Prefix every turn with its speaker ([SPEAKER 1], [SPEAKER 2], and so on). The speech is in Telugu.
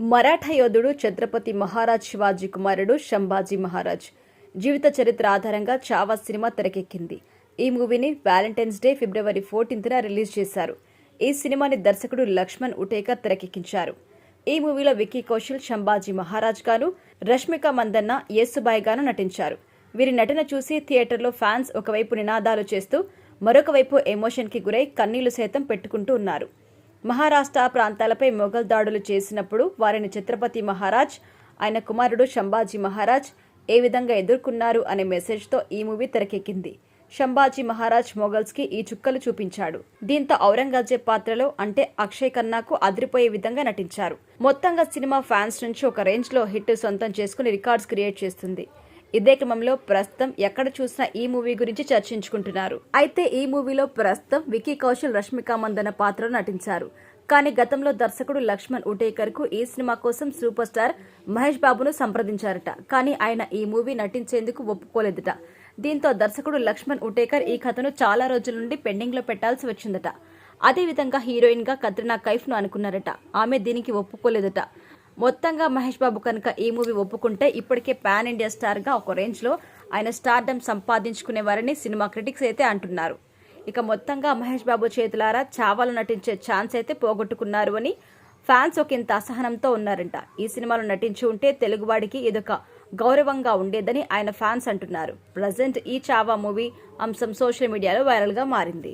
[SPEAKER 1] మరాఠా యోధుడు ఛత్రపతి మహారాజ్ శివాజీ కుమారుడు శంభాజీ మహారాజ్. జీవిత చరిత్ర ఆధారంగా చావా సినిమా తెరకెక్కింది. ఈ మూవీని వ్యాలంటైన్స్ డే ఫిబ్రవరి ఫోర్టీన్త్న రిలీజ్ చేశారు. ఈ సినిమాని దర్శకుడు లక్ష్మణ్ ఉటేకర్ తెరకెక్కించారు. ఈ మూవీలో విక్కీ కౌశల్ శంభాజీ మహారాజ్ గాను రష్మిక మందన్న యేసుబాయ్ గాను నటించారు. వీరి నటన చూసి థియేటర్లో ఫ్యాన్స్ ఒకవైపు నినాదాలు చేస్తూ మరొక వైపు ఎమోషన్కి గురై కన్నీళ్ళు సైతం పెట్టుకుంటూ ఉన్నారు. మహారాష్ట్ర ప్రాంతాలపై మొఘల్ దాడులు చేసినప్పుడు వారిని ఛత్రపతి మహారాజ్ ఆయన కుమారుడు శంభాజీ మహారాజ్ ఏ విధంగా ఎదుర్కొన్నారు అనే మెసేజ్తో ఈ మూవీ తెరకెక్కింది. శంభాజీ మహారాజ్ మొఘల్స్కి ఈ చుక్కలు చూపించాడు. దీంతో ఔరంగజేబ్ పాత్రలో అంటే అక్షయ్ ఖన్నాకు అదిరిపోయే విధంగా నటించారు. మొత్తంగా సినిమా ఫ్యాన్స్ నుంచి ఒక రేంజ్లో హిట్ సొంతం చేసుకుని రికార్డ్స్ క్రియేట్ చేస్తుంది. ఇదే క్రమంలో ప్రస్తుతం ఎక్కడ చూసినా ఈ మూవీ గురించి చర్చించుకుంటున్నారు. అయితే ఈ మూవీలో ప్రస్తుతం వికీ కౌశల్ రష్మిక మందన పాత్రలో నటించారు. కానీ గతంలో దర్శకుడు లక్ష్మణ్ ఉటేకర్కు ఈ సినిమా కోసం సూపర్ స్టార్ మహేష్ బాబును సంప్రదించారట. కానీ ఆయన ఈ మూవీ నటించేందుకు ఒప్పుకోలేదట. దీంతో దర్శకుడు లక్ష్మణ్ ఉటేకర్ ఈ కథను చాలా రోజుల నుండి పెండింగ్లో పెట్టాల్సి వచ్చిందట. అదేవిధంగా హీరోయిన్గా కత్రినా కైఫ్ను అనుకున్నారట. ఆమె దీనికి ఒప్పుకోలేదట. మొత్తంగా మహేష్ బాబు కనుక ఈ మూవీ ఒప్పుకుంటే ఇప్పటికే పాన్ ఇండియా స్టార్గా ఒక రేంజ్లో ఆయన స్టార్డమ్ సంపాదించుకునేవారని సినిమా క్రిటిక్స్ అయితే అంటున్నారు. ఇక మొత్తంగా మహేష్ బాబు చేతులారా చావాలు నటించే ఛాన్స్ అయితే పోగొట్టుకున్నారు అని ఫ్యాన్స్ ఒక ఇంత అసహనంతో ఉన్నారంట. ఈ సినిమాలో నటించి ఉంటే తెలుగువాడికి ఇదొక గౌరవంగా ఉండేదని ఆయన ఫ్యాన్స్ అంటున్నారు. ప్రజెంట్ ఈ చావా మూవీ అంశం సోషల్ మీడియాలో వైరల్గా మారింది.